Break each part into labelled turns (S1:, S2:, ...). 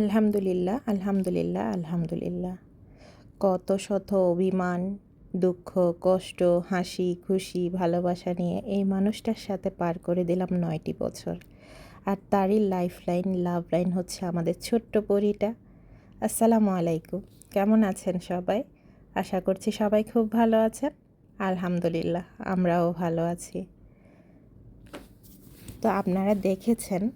S1: আলহামদুলিল্লাহ আলহামদুলিল্লাহ আলহামদুলিল্লাহ। কত শত অভিমান, দুঃখ, কষ্ট, হাসি, খুশি, ভালোবাসা নিয়ে এই মানুষটার সাথে পার করে দিলাম নয়টি বছর। আর তারই লাইফ লাইন লাভ লাইন হচ্ছে আমাদের ছোট্ট পরিটা। আসসালামু আলাইকুম। কেমন আছেন সবাই? আশা করছি সবাই খুব ভালো আছেন। আলহামদুলিল্লাহ, আমরাও ভালো আছি। তো আপনারা দেখেছেন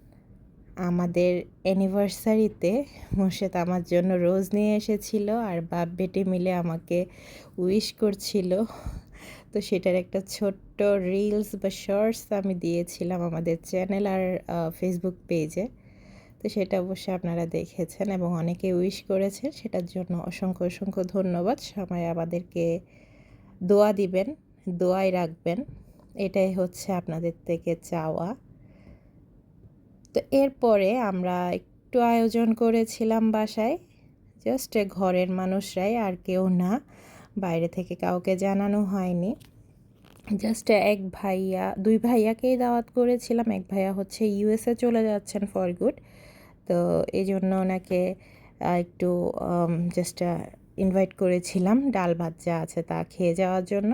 S1: আমাদের অ্যানিভার্সারিতে মোর্শেদ আমার জন্য রোজ নিয়ে এসেছিল আর বাপ বেটি মিলে আমাকে উইশ করছিল। তো সেটার একটা ছোট্ট রিলস বা শর্টস আমি দিয়েছিলাম আমাদের চ্যানেল আর ফেসবুক পেজে তো সেটা অবশ্যই আপনারা দেখেছেন এবং অনেকে উইশ করেছেন। সেটার জন্য অসংখ্য অসংখ্য ধন্যবাদ। সময় আমাদেরকে দোয়া দিবেন, দোয়াই রাখবেন। এটাই হচ্ছে আপনাদের থেকে চাওয়া। তো এরপরে আমরা একটু আয়োজন করেছিলাম বাসায়। জাস্ট ঘরের মানুষরাই আর কেউ না। বাইরে থেকে কাউকে জানানো হয়নি। জাস্ট এক ভাইয়া, দুই ভাইয়াকেই দাওয়াত করেছিলাম। এক ভাইয়া হচ্ছে ইউএসএ চলে যাচ্ছেন ফর গুড তো এই জন্য ওনাকে একটু জাস্ট ইনভাইট করেছিলাম। ডাল ভাত যা আছে তা খেয়ে যাওয়ার জন্য।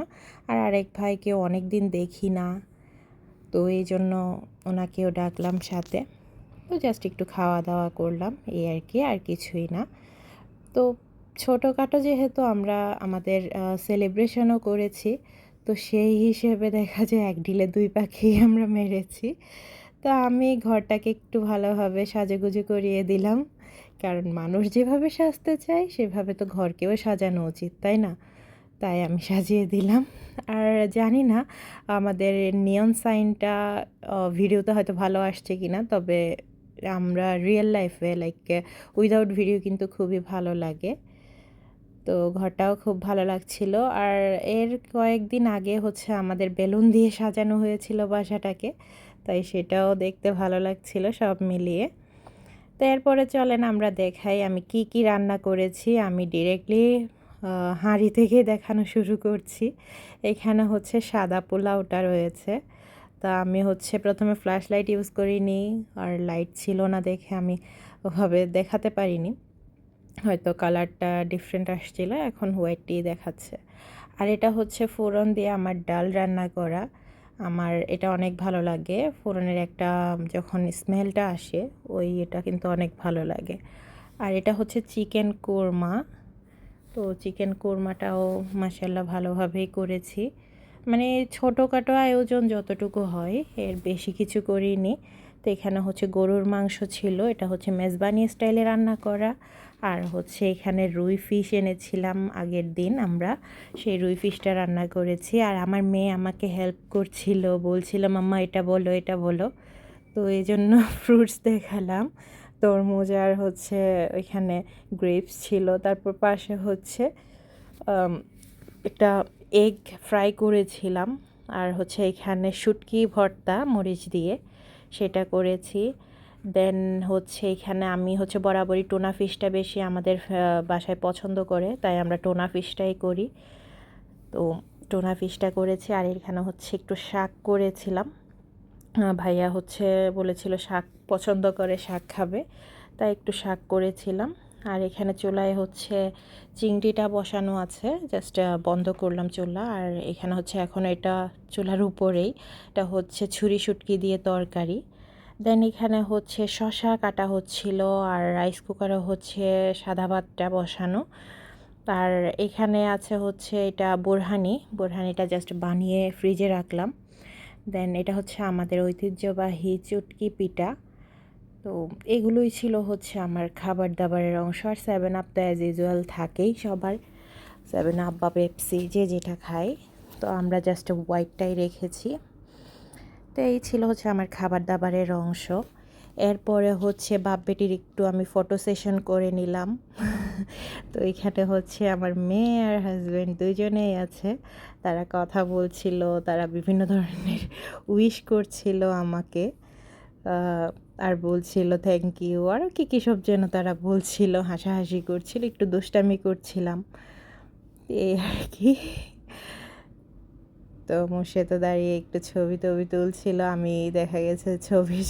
S1: আর আরেক ভাইকে অনেক দিন দেখি না। তো এই জন্য ওনাকেও ডাকলাম সাথে। তো জাস্ট একটু খাওয়া দাওয়া করলাম, এই আর কি, আর কিছুই না। তো ছোটোখাটো যেহেতু আমরা আমাদের সেলিব্রেশনও করেছি, তো সেই হিসেবে দেখা যায় এক ঢিলে দুই পাখি আমরা মেরেছি। তো আমি ঘরটাকে একটু ভালোভাবে সাজুগুজু করিয়ে দিলাম। কারণ মানুষ যেভাবে সাজতে চায়, সেভাবে তো ঘরকেও সাজানো উচিত, তাই না? তাই আমি সাজিয়ে দিলাম। আর জানি না, আমাদের নিয়ন সাইনটা ভিডিওতে হয়তো ভালো আসছে কি না তবে আমরা রিয়েল লাইফে লাইক উইদাউট ভিডিও কিন্তু খুবই ভালো লাগে। তো ঘরটাও খুব ভালো লাগছিল। আর এর কয়েকদিন আগে হচ্ছে আমাদের বেলুন দিয়ে সাজানো হয়েছিল বাসাটাকে, তাই সেটাও দেখতে ভালো লাগছিল সব মিলিয়ে। তো এরপরে চলেন আমরা দেখাই আমি কি কি রান্না করেছি। আমি ডিরেক্টলি হাঁড়ি থেকে দেখানো শুরু করছি। এখানে হচ্ছে সাদা পোলাওটা রয়েছে। তা আমি হচ্ছে প্রথমে ফ্ল্যাশ লাইট ইউজ করিনি, আর লাইট ছিল না দেখে আমি ওভাবে দেখাতে পারিনি। হয়তো কালারটা ডিফারেন্ট আসছিল, এখন হোয়াইটটি দেখাচ্ছে। আর এটা হচ্ছে ফোড়ন দিয়ে আমার ডাল রান্না করা। আমার এটা অনেক ভালো লাগে। ফোড়নের একটা, যখন স্মেলটা আসে, ওই এটা কিন্তু অনেক ভালো লাগে। আর এটা হচ্ছে চিকেন কোরমা। তো চিকেন কোরমাটাও মাসাল্লাহ ভালোভাবেই করেছি। মানে ছোটোখাটো আয়োজন যতটুকু হয়, এর বেশি কিছু করিনি। তো এখানে হচ্ছে গরুর মাংস ছিল, এটা হচ্ছে মেজবানি স্টাইলে রান্না করা। আর হচ্ছে এখানে রুই ফিশ এনেছিলাম আগের দিন আমরা, সেই রুই ফিশটা রান্না করেছি। আর আমার মেয়ে আমাকে হেল্প করছিল, বলছিল, মাম্মা, এটা বলো এটা বলো। তো এই জন্য ফ্রুটস দেখালাম। তরমুজ আর হচ্ছে ওইখানে গ্রেপস ছিল। তারপর পাশে হচ্ছে একটা এগ ফ্রাই করেছিলাম। আর হচ্ছে এখানে শুটকি ভর্তা মরিচ দিয়ে সেটা করেছি। দেন হচ্ছে এখানে আমি হচ্ছে বরাবরই টোনা ফিশটা বেশি আমাদের বাসায় পছন্দ করে, তাই আমরা টোনা ফিশটাই করি। তো টোনা ফিশটা করেছি। আর এখানে হচ্ছে একটু শাক করেছিলাম। ভাইয়া হচ্ছে বলেছিল শাক পছন্দ করে, শাক খাবে। তাই একটু শাক করেছিলাম। আর এখানে চুলায় হচ্ছে চিংড়িটা বসানো আছে। জাস্ট বন্ধ করলাম চুলা। আর এখানে হচ্ছে এখন এটা চুলার উপরেই। এটা হচ্ছে ছুরি শুটকি দিয়ে তরকারি। দেন এখানে হচ্ছে শশা কাটা হচ্ছিল আর রাইস কুকারে হচ্ছে সাদা ভাতটা বসানো। আর এখানে আছে হচ্ছে এটা বোরহানি। বোরহানিটা জাস্ট বানিয়ে ফ্রিজে রাখলাম। দেন এটা হচ্ছে আমাদের ঐতিহ্যবাহী চুটকি পিঠা। তো এগুলোই ছিল হচ্ছে আমার খাবার দাবারের অংশ। আর সেভেন আপ তো অ্যাজ ইউজুয়াল থাকেই সবার। সেভেন আপ বা পেপসি যে যেটা খায়। তো আমরা জাস্ট হোয়াইটটাই রেখেছি। তো এই ছিল হচ্ছে আমার খাবার দাবারের অংশ। এরপরে হচ্ছে বাপ বেটির একটু আমি ফটো সেশন করে নিলাম। তো এখানে হচ্ছে আমার মেয়ে আর হাজব্যান্ড দুজনেই আছে। তারা কথা বলছিল, তারা বিভিন্ন ধরনের উইশ করছিল আমাকে। আর বলছিল থ্যাংক ইউ আরও কী কী সব যেন তারা বলছিল, হাসাহাসি করছিল, একটু দুষ্টামি করছিলাম। এই আর কি। তো মোর্শে তো দাঁড়িয়ে একটু ছবি টবি তুলছিল, আমি দেখা গেছে ছবি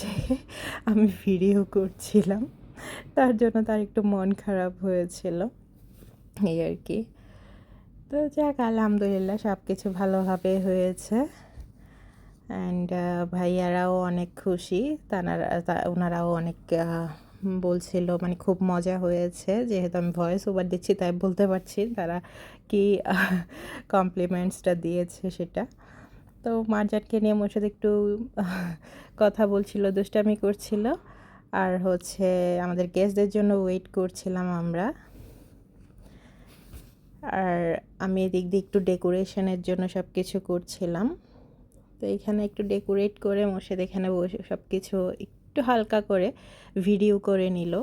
S1: আমি ভিডিও করছিলাম। তার জন্য তার একটু মন খারাপ হয়েছিল। এই আর কি। তো যাক, আলহামদুলিল্লাহ সব কিছু ভালোভাবে হয়েছে। অ্যান্ড ভাইয়ারাও অনেক খুশি। তানারা ওনারাও অনেক বলছিল মানে খুব মজা হয়েছে। যেহেতু আমি ভয়েস ওভার দিচ্ছি, তাই বলতে পারছি তারা কি কমপ্লিমেন্টসটা দিয়েছে সেটা। তো মার্জানকে নিয়ে মোর সাথে একটু কথা বলছিল, দুষ্টামি করছিল। আর হচ্ছে আমাদের গেস্টদের জন্য ওয়েট করছিলাম আমরা। আর আমি এদিক দিয়ে একটু ডেকোরেশনের জন্য সব কিছু করছিলাম। তো এখানে একটু ডেকোরেট করে মোর্শেদ এখানে বসে সব কিছু একটু হালকা করে ভিডিও করে নিল।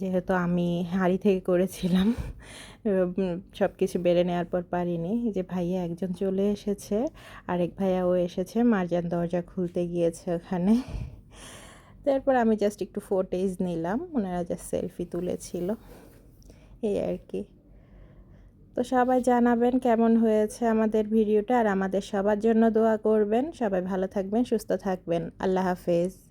S1: যেহেতু আমি হাঁড়ি থেকে করেছিলাম সব কিছু বেড়ে নেওয়ার পর পারিনি। যে ভাইয়া একজন চলে এসেছে, আরেক ভাইয়াও এসেছে, মারজান দরজা খুলতে গিয়েছে ওখানে। তারপর আমি জাস্ট একটু ফোটেজ নিলাম। ওনারা জাস্ট সেলফি তুলেছিল। এই আর কি। তো সবাই জানাবেন কেমন হয়েছে আমাদের ভিডিওটা আর আমাদের সবার জন্য দোয়া করবেন। সবাই ভালো থাকবেন, সুস্থ থাকবেন। আল্লাহ হাফেজ।